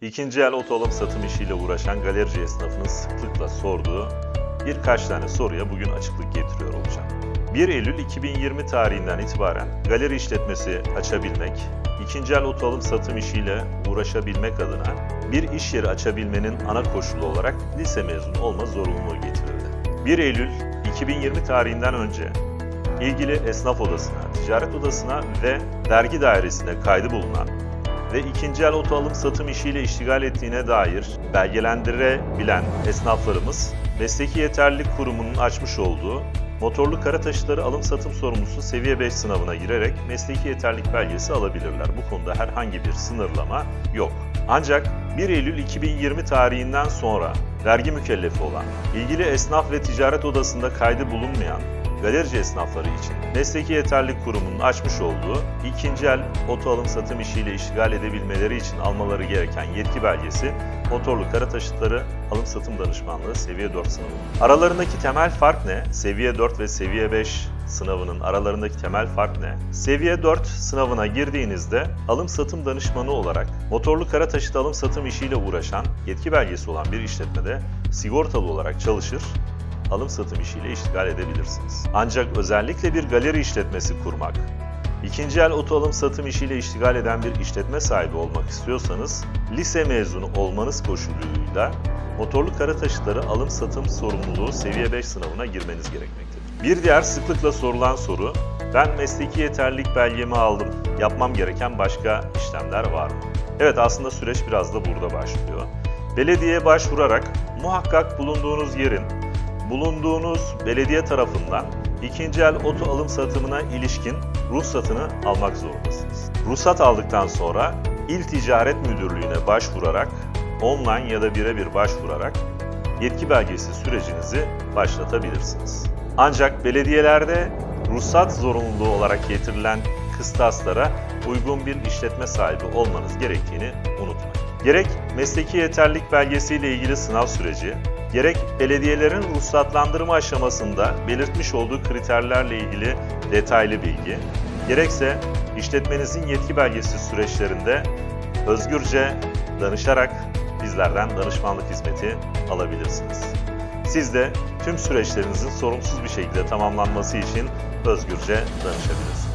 İkinci el oto alım satım işiyle uğraşan galerici esnafının sıklıkla sorduğu birkaç tane soruya bugün açıklık getiriyor olacağım. 1 Eylül 2020 tarihinden itibaren galeri işletmesi açabilmek, ikinci el oto alım satım işiyle uğraşabilmek adına bir iş yeri açabilmenin ana koşulu olarak lise mezunu olma zorunluluğu getirildi. 1 Eylül 2020 tarihinden önce ilgili esnaf odasına, ticaret odasına ve vergi dairesine kaydı bulunan ve ikinci el oto alım satım işiyle iştigal ettiğine dair belgelendirebilen esnaflarımız Mesleki Yeterlilik Kurumu'nun açmış olduğu motorlu kara taşıtları alım satım sorumlusu seviye 5 sınavına girerek mesleki yeterlilik belgesi alabilirler. Bu konuda herhangi bir sınırlama yok. Ancak 1 Eylül 2020 tarihinden sonra vergi mükellefi olan, ilgili esnaf ve ticaret odasında kaydı bulunmayan galerici esnafları için Mesleki Yeterlilik Kurumu'nun açmış olduğu ikinci el oto alım satım işiyle iştigal edebilmeleri için almaları gereken yetki belgesi motorlu kara taşıtları alım satım danışmanlığı seviye 4 sınavı. Aralarındaki temel fark ne? Seviye 4 ve seviye 5 sınavının aralarındaki temel fark ne? Seviye 4 sınavına girdiğinizde alım satım danışmanı olarak motorlu kara taşıt alım satım işiyle uğraşan yetki belgesi olan bir işletmede sigortalı olarak çalışır alım satım işiyle iştigal edebilirsiniz. Ancak özellikle bir galeri işletmesi kurmak, ikinci el oto alım satım işiyle iştigal eden bir işletme sahibi olmak istiyorsanız, lise mezunu olmanız koşuluyla motorlu kara taşıtları alım satım sorumluluğu seviye 5 sınavına girmeniz gerekmektedir. Bir diğer sıklıkla sorulan soru, ben mesleki yeterlilik belgemi aldım, yapmam gereken başka işlemler var mı? Evet aslında süreç biraz da burada başlıyor. Belediyeye başvurarak muhakkak bulunduğunuz yerin bulunduğunuz belediye tarafından ikinci el oto alım satımına ilişkin ruhsatını almak zorundasınız. Ruhsat aldıktan sonra İl Ticaret Müdürlüğü'ne başvurarak, online ya da birebir başvurarak yetki belgesi sürecinizi başlatabilirsiniz. Ancak belediyelerde ruhsat zorunluluğu olarak getirilen kıstaslara uygun bir işletme sahibi olmanız gerektiğini unutmayın. Gerek mesleki yeterlilik belgesiyle ilgili sınav süreci, gerek belediyelerin ruhsatlandırma aşamasında belirtmiş olduğu kriterlerle ilgili detaylı bilgi, gerekse işletmenizin yetki belgesi süreçlerinde özgürce danışarak bizlerden danışmanlık hizmeti alabilirsiniz. Siz de tüm süreçlerinizin sorunsuz bir şekilde tamamlanması için özgürce danışabilirsiniz.